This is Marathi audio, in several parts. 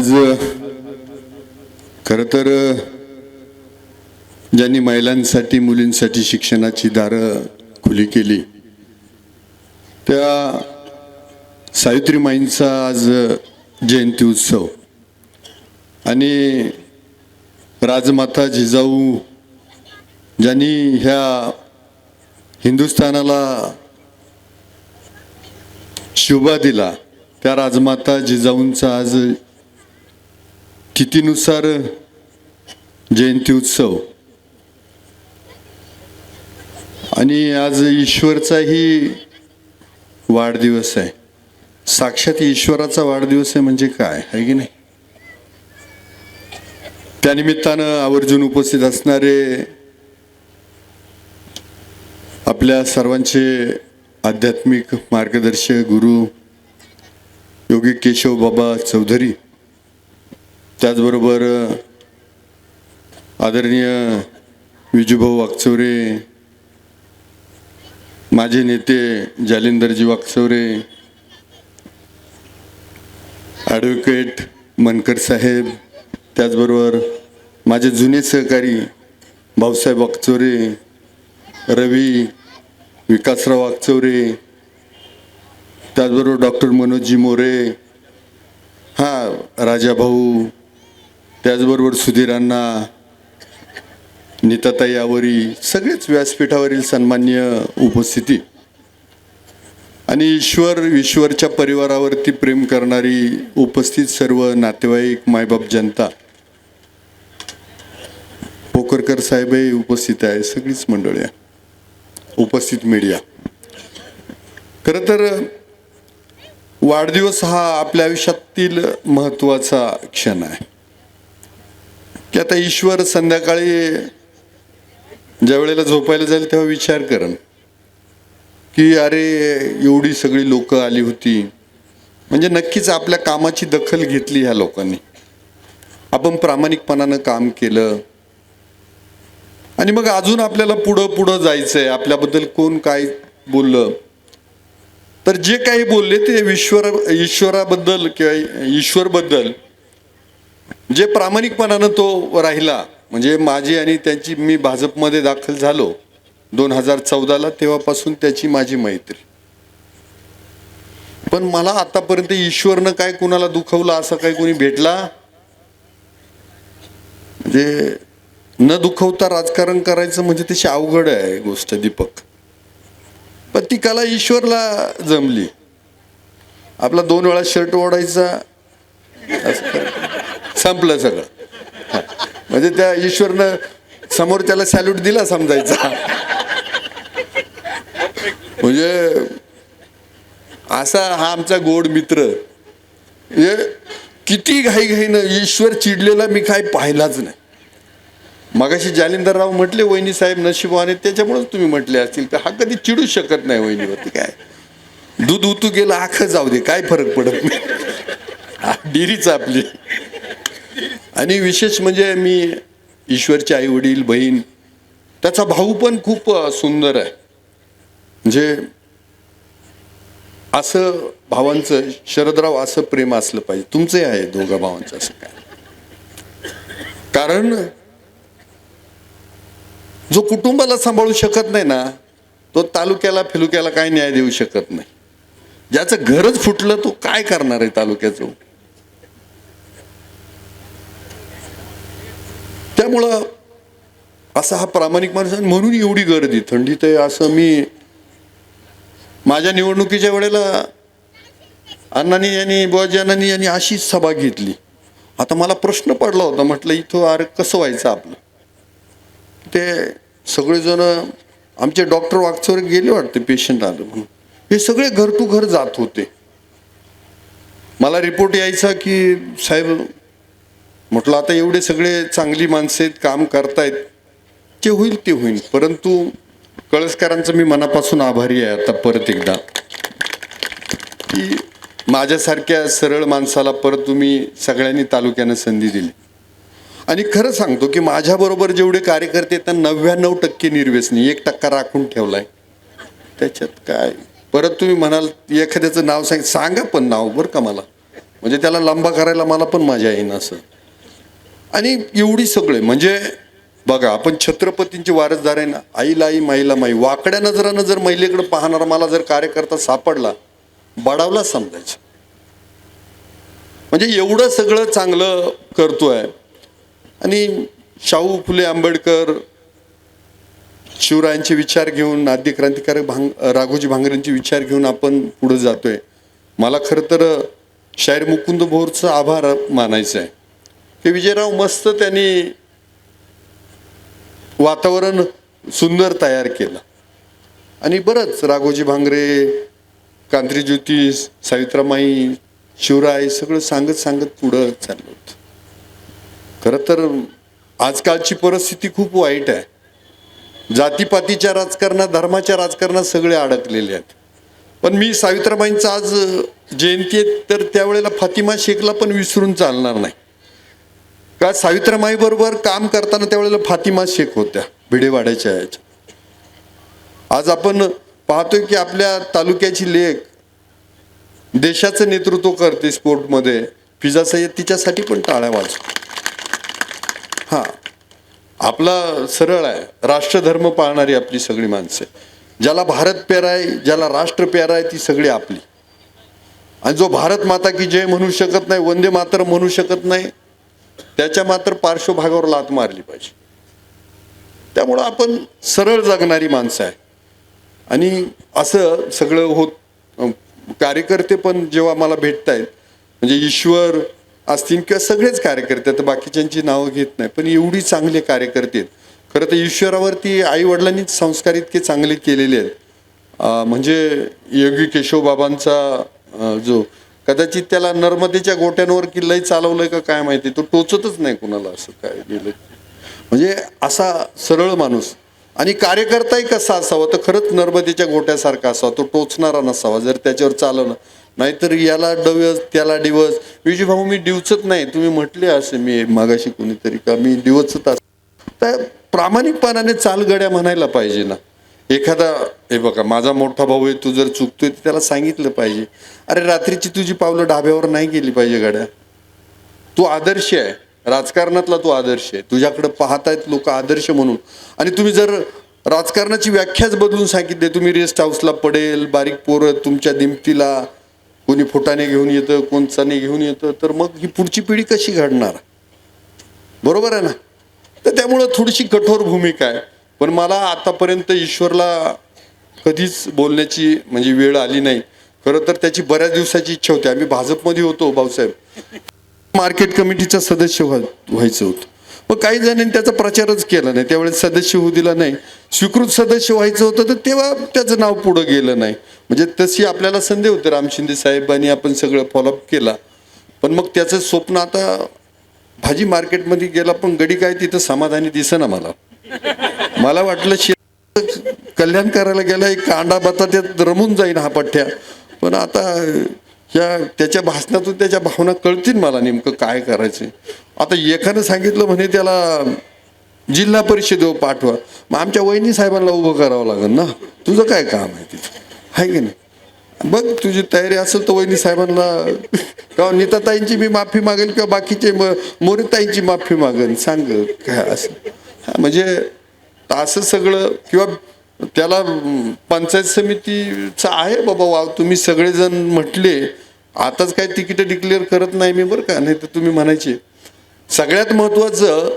आज खरं तर ज्यांनी महिलांसाठी मुलींसाठी शिक्षणाची दारं खुली केली त्या सावित्रीमाईंचा आज जयंती उत्सव. आणि राजमाता जिजाऊ ज्यांनी ह्या हिंदुस्थानाला शुभा दिला त्या राजमाता जिजाऊंचा आज तिथीनुसार जयंती उत्सव? आणि आज ईश्वरचाही वाढदिवस आहे. साक्षात ईश्वराचा वाढदिवस आहे म्हणजे काय? आहे की नाही? त्यानिमित्तानं आवर्जून उपस्थित असणारे आपल्या सर्वांचे आध्यात्मिक मार्गदर्शक गुरु योगी केशव बाबा चौधरी त्याचबरोबर आदरणीय विजूभाऊ वागचौरे माझे नेते जालिंदरजी वागचौरे ॲडव्होकेट मनकर साहेब त्याचबरोबर माझे जुने सहकारी भाऊसाहेब वागचौरे रवी विकासराव वागचौरे त्याचबरोबर डॉक्टर मनोजी मोरे हां राजाभाऊ त्याचबरोबर सुधीरांना नीताताई आवरी सगळेच व्यासपीठावरील सन्मान्य उपस्थिती. आणि ईश्वर ईश्वरच्या परिवारावरती प्रेम करणारी उपस्थित सर्व नातेवाईक मायबाप जनता. पोकरकर साहेबही उपस्थित आहे सगळीच मंडळी उपस्थित मीडिया खरं तर वाढदिवस हा आपल्या आयुष्यातील महत्त्वाचा क्षण आहे. की आता ईश्वर संध्याकाळी ज्या वेळेला झोपायला जाईल तेव्हा विचार करण की अरे एवढी सगळी लोक आली होती. म्हणजे नक्कीच आपल्या कामाची दखल घेतली ह्या लोकांनी. आपण प्रामाणिकपणानं काम केलं. आणि मग अजून आपल्याला पुढं पुढं जायचं आहे आपल्याबद्दल कोण काय बोललं? तर जे काही बोलले ते ईश्वर ईश्वराबद्दल किंवा ईश्वरबद्दल जे प्रामाणिकपणानं तो राहिला म्हणजे माझी आणि त्यांची मी भाजपमध्ये दाखल झालो दोन हजार चौदाला तेव्हापासून त्याची माझी मैत्री. पण मला आतापर्यंत ईश्वरनं काय कुणाला दुखवलं असं काही कोणी भेटला? म्हणजे न दुखवता राजकारण करायचं म्हणजे तशी अवघड आहे गोष्ट दीपक. पण ती कला ईश्वरला जमली. आपला दोन वेळा शर्ट ओढायचा असं संपलं सगळं. हा. म्हणजे त्या ईश्वरनं समोर त्याला सॅल्यूट दिला समजायचा. म्हणजे असा हा आमचा गोड मित्र. म्हणजे किती घाई घाईनं ईश्वर चिडलेला मी काय पाहिलाच नाही. मगाशी जालिंदरराव म्हटले वहिनी साहेब नशिबाने त्याच्यामुळेच तुम्ही म्हटले असतील. तर हा कधी चिडू शकत नाही वहिनीवरती काय. दूध उतू गेलं आखं जाऊ दे काय फरक पडत नाही. हा, डिरीच आपली. आणि विशेष म्हणजे मी ईश्वरचे आई वडील बहीण त्याचा भाऊ पण खूप सुंदर आहे. म्हणजे असं भावांचं शरदराव असं प्रेम असलं पाहिजे. तुमचे आहे दोघा भावांचं असं काय? कारण जो कुटुंबाला सांभाळू शकत नाही ना तो तालुक्याला फिलुक्याला काय न्याय देऊ शकत नाही. ज्याचं घरच फुटलं तो काय करणार आहे तालुक्याचं? त्यामुळं असा हा प्रामाणिक माणूस आहे. म्हणून एवढी गर्दी. थंडीत आहे असं मी माझ्या निवडणुकीच्या वेळेला अण्णांनी यांनी बुवाजी अण्णांनी यांनी अशीच सभा घेतली. आता मला प्रश्न पडला होता म्हटलं इथं अरे कसं व्हायचं आपलं? ते सगळेजण आमचे डॉक्टर वागचौर गेले वाटते पेशंट आलं म्हणून. हे सगळे घर टू घर जात होते. मला रिपोर्ट यायचा की साहेब म्हटलं आता एवढे सगळे चांगली माणसं आहेत काम करतायत. जे होईल ते होईल परंतु कळसकरांचं मी मनापासून आभारी आहे आता परत एकदा. की माझ्यासारख्या सरळ माणसाला परत तुम्ही सगळ्यांनी तालुक्यानं संधी दिली. आणि खरं सांगतो की माझ्याबरोबर जेवढे कार्यकर्ते त्यांना नव्याण्णव टक्के निर्व्यसनी एक टक्का राखून ठेवला आहे त्याच्यात काय? परत तुम्ही म्हणाल एखाद्याचं नाव सांग सांगा पण नाव बरं का मला? म्हणजे त्याला लांबा करायला मला पण मजा येईन असं. आणि एवढी सगळे म्हणजे बघा आपण छत्रपतींची वारसदार आहे ना आईला आई माईला माई वाकड्या नजरानं जर महिलेकडे पाहणारा मला जर कार्यकर्ता सापडला बडावला समजायचं. म्हणजे एवढं सगळं चांगलं करतोय. आणि शाहू फुले आंबेडकर शिवरायांचे विचार घेऊन आद्य क्रांतिकारक भांग राघोजी भांगरेंचे विचार घेऊन आपण पुढे जातोय. मला खरं तर शाहीर मुकुंद भोरचं आभार मानायचं आहे की विजयराव मस्त त्यांनी वातावरण सुंदर तयार केलं. आणि बरंच राघोजी भांगरे कांत्री ज्योती सावित्रामाई शिवराय सगळं सांगत सांगत पुढं चाललं होतं. खरं तर आजकालची परिस्थिती खूप वाईट आहे. जातीपातीच्या राजकारणात धर्माच्या राजकारणात सगळे अडकलेले आहेत. पण मी सावित्राबाईंचं आज जयंती आहे तर त्यावेळेला फातिमा शेखला पण विसरून चालणार नाही. का सावित्रामाई बरोबर काम करताना त्यावेळेला फातिमा शेख होत्या भिडेवाड्याच्या याच्या आज आपण पाहतोय की आपल्या तालुक्याची लेख देशाचं नेतृत्व करते स्पोर्टमध्ये. फिजा सय्यद तिच्यासाठी पण टाळ्या वाजतो हा. आपला सरळ आहे. राष्ट्रधर्म पाळणारी आपली सगळी माणसं ज्याला भारत प्यारा आहे ज्याला राष्ट्र प्यारा आहे ती सगळी आपली. आणि जो भारत माता की जय म्हणू शकत नाही वंदे मातर म्हणू शकत नाही त्याच्या मात्र पार्श्वभागावर लात मारली पाहिजे. त्यामुळं आपण सरळ जगणारी माणसं आहे. आणि असं सगळं होत कार्यकर्ते पण जेव्हा मला भेटतायत म्हणजे ईश्वर असतील किंवा सगळेच कार्यकर्ते आता बाकीच्यांची नावं घेत नाही पण एवढी चांगले कार्यकर्ते आहेत. खरं तर ईश्वरावरती आई वडिलांनीच संस्कार इतके चांगले केलेले आहेत. म्हणजे योगी केशवबाबांचा जो कदाचित त्याला नर्मदेच्या गोट्यांवर किल्लाही चालवलंय का काय माहिती तो टोचतच नाही कुणाला असं काय गेलं म्हणजे असा सरळ माणूस. आणि कार्यकर्ताही कसा असावा तर खरंच नर्मदेच्या गोट्यासारखा असावा तो टोचणारा नसावा जर त्याच्यावर चालवलं. नाहीतर याला डवस त्याला डिवस. विजय भाऊ मी डिवचत नाही. तुम्ही म्हटले असे मी मागाशी कोणीतरी का मी डिवचत अस. तर प्रामाणिकपणाने चालगड्या म्हणायला पाहिजे ना. एखादा हे बघा माझा मोठा भाऊ आहे तू जर चुकतोय तर त्याला सांगितलं पाहिजे. अरे रात्रीची तुझी पावलं ढाब्यावर नाही गेली पाहिजे गाड्या. तू आदर्श आहे. राजकारणातला तू आदर्श आहे. तुझ्याकडे पाहतायत लोक आदर्श म्हणून. आणि तुम्ही जर राजकारणाची व्याख्याच बदलून सांगितली तुम्ही रेस्ट हाऊसला पडेल बारीक पोरं तुमच्या दिमतीला कोणी फुटाने घेऊन येतं कोण चणे घेऊन येतं तर मग ही पुढची पिढी कशी घडणार? बरोबर आहे ना? तर त्यामुळं थोडीशी कठोर भूमिका आहे. पण मला आतापर्यंत ईश्वरला कधीच बोलण्याची म्हणजे वेळ आली नाही. खरं तर त्याची बऱ्याच दिवसाची इच्छा होती. आम्ही भाजपमध्ये होतो भाऊसाहेब. मार्केट कमिटीचा सदस्य व्हायचं होतं. मग काही जणांनी त्याचा प्रचारच केला नाही. त्यावेळेस सदस्य होऊ दिला नाही. स्वीकृत सदस्य व्हायचं होतं तर तेव्हा त्याचं नाव पुढं गेलं नाही. म्हणजे तशी आपल्याला संधी होते. राम शिंदे साहेबांनी आपण सगळं फॉलोअप केला. पण मग त्याचं स्वप्न आता भाजी मार्केटमध्ये गेला पण गडी काय तिथं समाधानी दिसेना मला. मला वाटलं शि कल्याण करायला गेला एक कांडा बटाट्यात रमून जाईन हा पठ्ठ्या. पण आता ह्या त्याच्या भाषणातून त्याच्या भावना कळतील मला नेमकं काय करायचं आता एकानं सांगितलं म्हणे त्याला जिल्हा परिषदेवर पाठवा. मग आमच्या वहिनी साहेबांना उभं करावं लागेल ना? तुझं काय काम आहे तिथं? आहे की नाही? बघ तुझी तयारी असेल तर वहिनी साहेबांना किंवा नीताताईंची मी माफी मागेल किंवा बाकीचे म- मोरीताईंची माफी मागेल. सांग काय असं म्हणजे असं सगळं किंवा त्याला पंचायत समितीचं आहे बाबा वा तुम्ही सगळेजण म्हटले आताच काय तिकीटं डिक्लेअर करत नाही मी बरं का नाही तर तुम्ही म्हणायचे. सगळ्यात महत्त्वाचं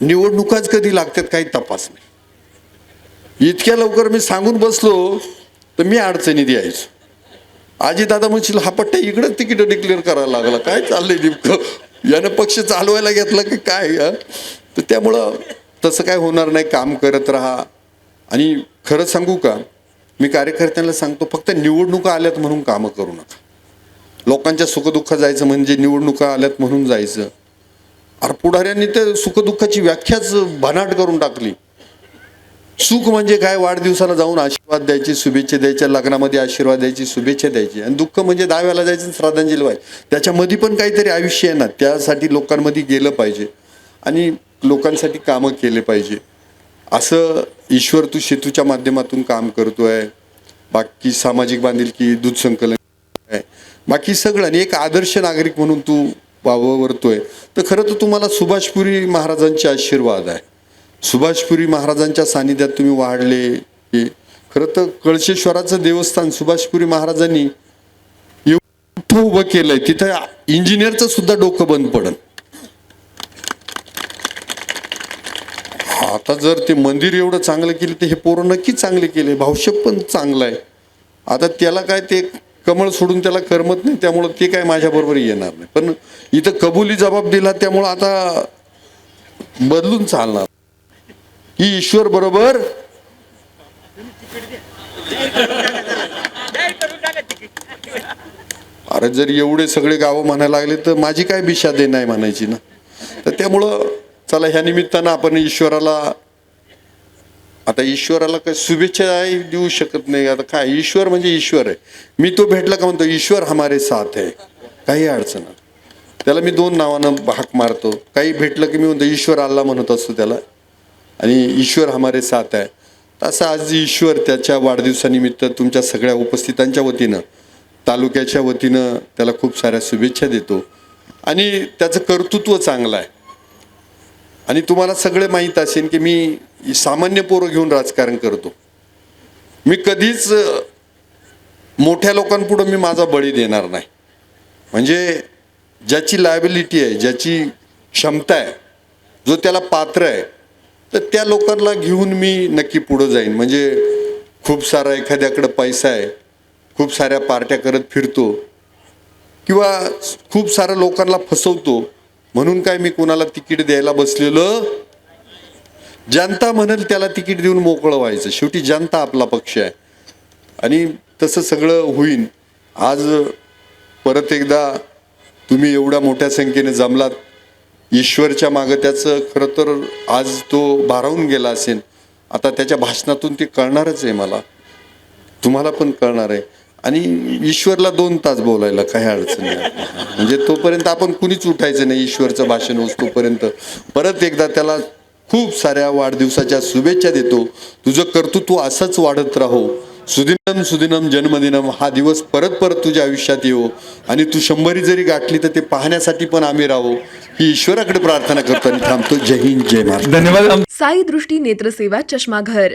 निवडणुकाच कधी लागतात काही तपास नाही. इतक्या लवकर मी सांगून बसलो तर मी अडचणीत यायचो. आजी दादा म्हणशील हा पट्ट्या इकडंच तिकीटं डिक्लेअर करायला लागला काय चाललंय नेमकं? यानं पक्ष चालवायला घेतला की काय तर त्यामुळं तसं काय होणार नाही काम करत राहा. आणि खरं सांगू का मी कार्यकर्त्यांना सांगतो फक्त निवडणुका आल्यात म्हणून कामं करू नका. लोकांच्या सुखदुःख जायचं म्हणजे निवडणुका आल्यात म्हणून जायचं. अरे पुढाऱ्यांनी तर सुखदुःखाची व्याख्याच बनाट करून टाकली. सुख म्हणजे काय? वाढदिवसाला जाऊन आशीर्वाद द्यायची शुभेच्छा द्यायच्या लग्नामध्ये आशीर्वाद द्यायची शुभेच्छा द्यायची. आणि दुःख म्हणजे दहाव्याला जायचं आणि व्हायची. त्याच्यामध्ये पण काहीतरी आयुष्य आहे ना त्यासाठी लोकांमध्ये गेलं पाहिजे. आणि लोकांसाठी कामं केले पाहिजे. असं ईश्वर तू सेतूच्या माध्यमातून काम करतो आहे बाकी सामाजिक बांधिलकी दूध संकलन आहे. बाकी सगळं आणि एक आदर्श नागरिक म्हणून तू वावरतोय. तर खरं तर तुम्हाला सुभाषपुरी महाराजांचे आशीर्वाद आहे. सुभाषपुरी महाराजांच्या सानिध्यात तुम्ही वाढले हे खरं तर कळशेश्वराचं देवस्थान सुभाषपुरी महाराजांनी एवढं मोठं उभं केलंय. तिथं इंजिनियरचं सुद्धा डोकं बंद पडलं. आता जर ते मंदिर एवढं चांगलं केलं तर हे पोरं नक्की चांगले केले. भावशेप पण चांगलं आहे. आता त्याला काय ते कमळ सोडून त्याला करमत नाही त्यामुळं ते काय माझ्याबरोबर येणार नाही. पण इथं कबुली जबाब दिला त्यामुळं आता बदलून चालणार. की ईश्वर बरोबर अरे जर एवढे सगळे गावं म्हणायला लागले तर माझी काय बिशा दे नाही म्हणायची ना. तर त्यामुळं चला ह्या निमित्तानं आपण ईश्वराला आता ईश्वराला काही शुभेच्छा देऊ शकत नाही. आता काय ईश्वर म्हणजे ईश्वर आहे. मी तो भेटला का म्हणतो ईश्वर हमारे साथ आहे काही अडचण त्याला मी दोन नावानं हाक मारतो. काही भेटलं की मी म्हणतो ईश्वर आल्ला म्हणत असतो त्याला. आणि ईश्वर हमारे साथ आहे असं आज ईश्वर त्याच्या वाढदिवसानिमित्त तुमच्या सगळ्या उपस्थितांच्या वतीनं तालुक्याच्या वतीनं त्याला खूप साऱ्या शुभेच्छा देतो. आणि त्याचं कर्तृत्व चांगलं आहे. आणि तुम्हाला सगळे माहीत असेल की मी सामान्य पोरं घेऊन राजकारण करतो. मी कधीच मोठ्या लोकांपुढं मी माझा बळी देणार नाही. म्हणजे ज्याची लायबिलिटी आहे ज्याची क्षमता आहे जो त्याला पात्र आहे तर त्या लोकांना घेऊन मी नक्की पुढं जाईन. म्हणजे खूप सारा एखाद्याकडं पैसा आहे खूप साऱ्या पार्ट्या करत फिरतो किंवा खूप साऱ्या लोकांना फसवतो म्हणून काय मी कोणाला तिकीट द्यायला बसलेलो? जनता म्हणेल त्याला तिकीट देऊन मोकळं व्हायचं. शेवटी जनता आपला पक्ष आहे. आणि तसं सगळं होईन. आज परत एकदा तुम्ही एवढ्या मोठ्या संख्येने जमलात. ईश्वरच्या मागं त्याचं खरं तर आज तो भारावून गेला असेल. आता त्याच्या भाषणातून ते कळणारच आहे मला. तुम्हाला पण कळणार आहे. आणि ईश्वरला दोन तास बोलायला काही अडचण नाही. म्हणजे तोपर्यंत आपण कुणीच उठायचं नाही ईश्वरचं भाषण तोपर्यंत. परत एकदा त्याला खूप साऱ्या वाढदिवसाच्या शुभेच्छा देतो. तुझं कर्तृत्व असंच वाढत राहो. सुदिनम सुदिनम जन्मदिनम. हा दिवस परत परत तुझ्या आयुष्यात येऊ आणि तू शंभरी जरी गाठली तर ते पाहण्यासाठी पण आम्ही राहू. ही ईश्वराकडे प्रार्थना करतो आणि थांबतो. जय हिंद जय महाराज धन्यवाद. साई दृष्टी नेत्रसेवा चष्माघर.